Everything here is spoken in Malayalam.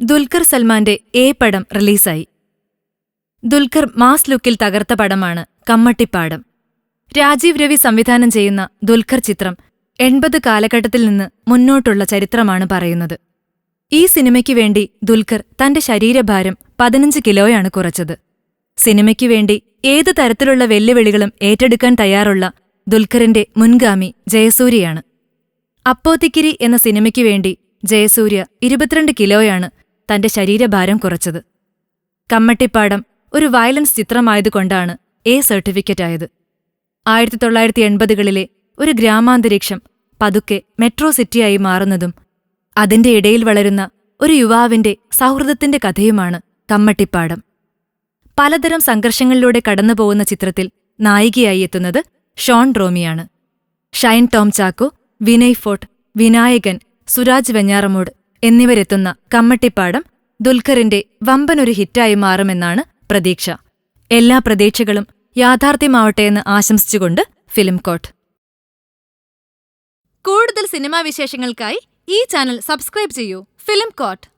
ദുൽഖർ സൽമാന്റെ എ പടം റിലീസായി. ദുൽഖർ മാസ് ലുക്കിൽ തകർത്ത പടമാണ് കമ്മട്ടിപ്പാടം. രാജീവ് രവി സംവിധാനം ചെയ്യുന്ന ദുൽഖർ ചിത്രം എൺപത് കാലഘട്ടത്തിൽ നിന്ന് മുന്നോട്ടുള്ള ചരിത്രമാണ് പറയുന്നത്. ഈ സിനിമയ്ക്ക് വേണ്ടി ദുൽഖർ തന്റെ ശരീരഭാരം പതിനഞ്ച് കിലോയാണ് കുറച്ചത്. സിനിമയ്ക്ക് വേണ്ടി ഏതു തരത്തിലുള്ള വെല്ലുവിളികളും ഏറ്റെടുക്കാൻ തയ്യാറുള്ള ദുൽഖറിന്റെ മുൻഗാമി ജയസൂര്യയാണ്. അപ്പോത്തിക്കിരി എന്ന സിനിമയ്ക്ക് വേണ്ടി ജയസൂര്യ ഇരുപത്തിരണ്ട് കിലോയാണ് തന്റെ ശരീരഭാരം കുറച്ചത്. കമ്മട്ടിപ്പാടം ഒരു വയലൻസ് ചിത്രമായതുകൊണ്ടാണ് എ സർട്ടിഫിക്കറ്റ് ആയത് ആയിരത്തി തൊള്ളായിരത്തി എൺപതുകളിലെ ഒരു ഗ്രാമാന്തരീക്ഷം പതുക്കെ മെട്രോ സിറ്റിയായി മാറുന്നതും അതിന്റെ ഇടയിൽ വളരുന്ന ഒരു യുവാവിന്റെ സൗഹൃദത്തിന്റെ കഥയുമാണ് കമ്മട്ടിപ്പാടം. പലതരം സംഘർഷങ്ങളിലൂടെ കടന്നുപോകുന്ന ചിത്രത്തിൽ നായികയായി എത്തുന്നത് ഷോൺ റോമിയാണ്. ഷൈൻ ടോം ചാക്കോ വിനയ് ഫോർട്ട് വിനായകൻ സുരാജ് വെഞ്ഞാറമൂട് എന്നിവരെത്തുന്ന കമ്മട്ടിപ്പാടം ദുൽഖറിന്റെ വമ്പനൊരു ഹിറ്റായി മാറുമെന്നാണ് പ്രതീക്ഷ. എല്ലാ പ്രതീക്ഷകളും യാഥാർത്ഥ്യമാവട്ടെ എന്ന് ആശംസിച്ചുകൊണ്ട് ഫിലിം കോട്ട്. കൂടുതൽ സിനിമാ വിശേഷങ്ങൾക്കായി ഈ ചാനൽ സബ്സ്ക്രൈബ് ചെയ്യൂ. Film coat.